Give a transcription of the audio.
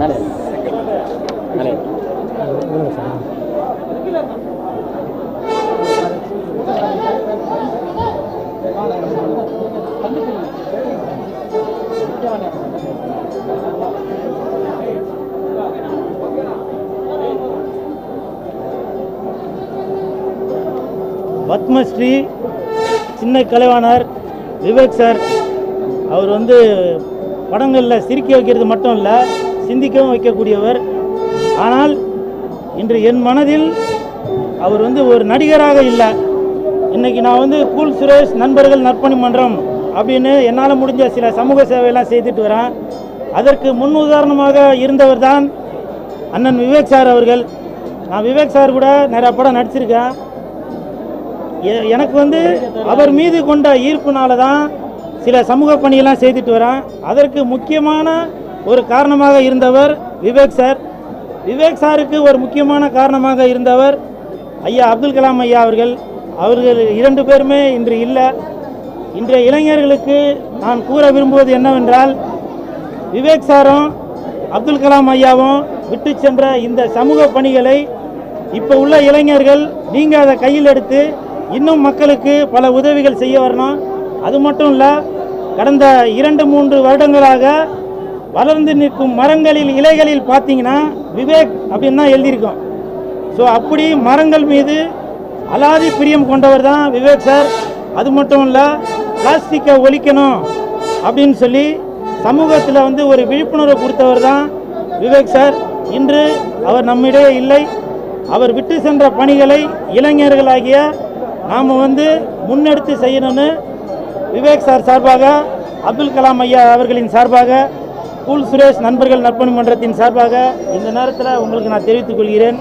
நானே பத்மஸ்ரீ சின்ன கலைவாணர் விவேக் சார். அவர் வந்து படங்களில் சிரிக்க வைக்கிறது மட்டும் இல்லை சிந்திக்கவும் வைக்கக்கூடியவர். ஆனால் இன்று என் மனதில் அவர் வந்து ஒரு நடிகராக இல்லை. இன்னைக்கு நான் வந்து கூல் சுரேஷ் நண்பர்கள் நற்பணி மன்றம் அப்படின்னு என்னால் முடிஞ்ச சில சமூக சேவையெல்லாம் செய்துட்டு வரேன் அதற்கு முன் உதாரணமாக இருந்தவர் தான் அண்ணன் விவேக் சார் அவர்கள். நான் விவேக் சார் கூட நிறைய படம் நடிச்சிருக்கேன். எ- எனக்கு வந்து அவர் மீது கொண்ட ஈர்ப்புனால தான் சில சமூக பணியெல்லாம் செய்துட்டு வரேன் அதற்கு முக்கியமான ஒரு காரணமாக இருந்தவர் விவேக் சார். விவேக் சாருக்கு ஒரு முக்கியமான காரணமாக இருந்தவர் ஐயா அப்துல் கலாம் ஐயா அவர்கள். அவர்கள் இரண்டு பேருமே இன்று இல்லை. இன்றைய இளைஞர்களுக்கு நான் கூற விரும்புவது என்னவென்றால் விவேக் சாரும் அப்துல் கலாம் ஐயாவும் விட்டு சென்ற இந்த சமூக பணிகளை இப்போ உள்ள இளைஞர்கள் நீங்கள் அதை கையில் எடுத்து இன்னும் மக்களுக்கு பல உதவிகள் செய்ய வரணும். அது மட்டும் இல்லை கடந்த இரண்டு மூன்று வருடங்களாக வளர்ந்து நிற்கும் மரங்களில் இலைகளில் பார்த்தீங்கன்னா விவேக் அப்படின்னு தான் எழுதியிருக்கோம். ஸோ அப்படி மரங்கள் மீது அலாதி பிரியம் கொண்டவர் தான் விவேக் சார். அது மட்டும் இல்லை பிளாஸ்டிக்கை ஒழிக்கணும் அப்படின்னு சொல்லி சமூகத்தில் வந்து ஒரு விழிப்புணர்வு கொடுத்தவர் தான் விவேக் சார். இன்று அவர் நம்மிடையே இல்லை. அவர் விட்டு சென்ற பணிகளை இளைஞர்களாகிய நாம் வந்து முன்னெடுத்து செய்யணும்னு விவேக் சார் சார்பாக அப்துல் கலாம் ஐயா அவர்களின் சார்பாக கூல் சுரேஷ் நண்பர்கள் நற்பணி மன்றத்தின் சார்பாக இந்த நேரத்தில் உங்களுக்கு நான் தெரிவித்துக் கொள்கிறேன்.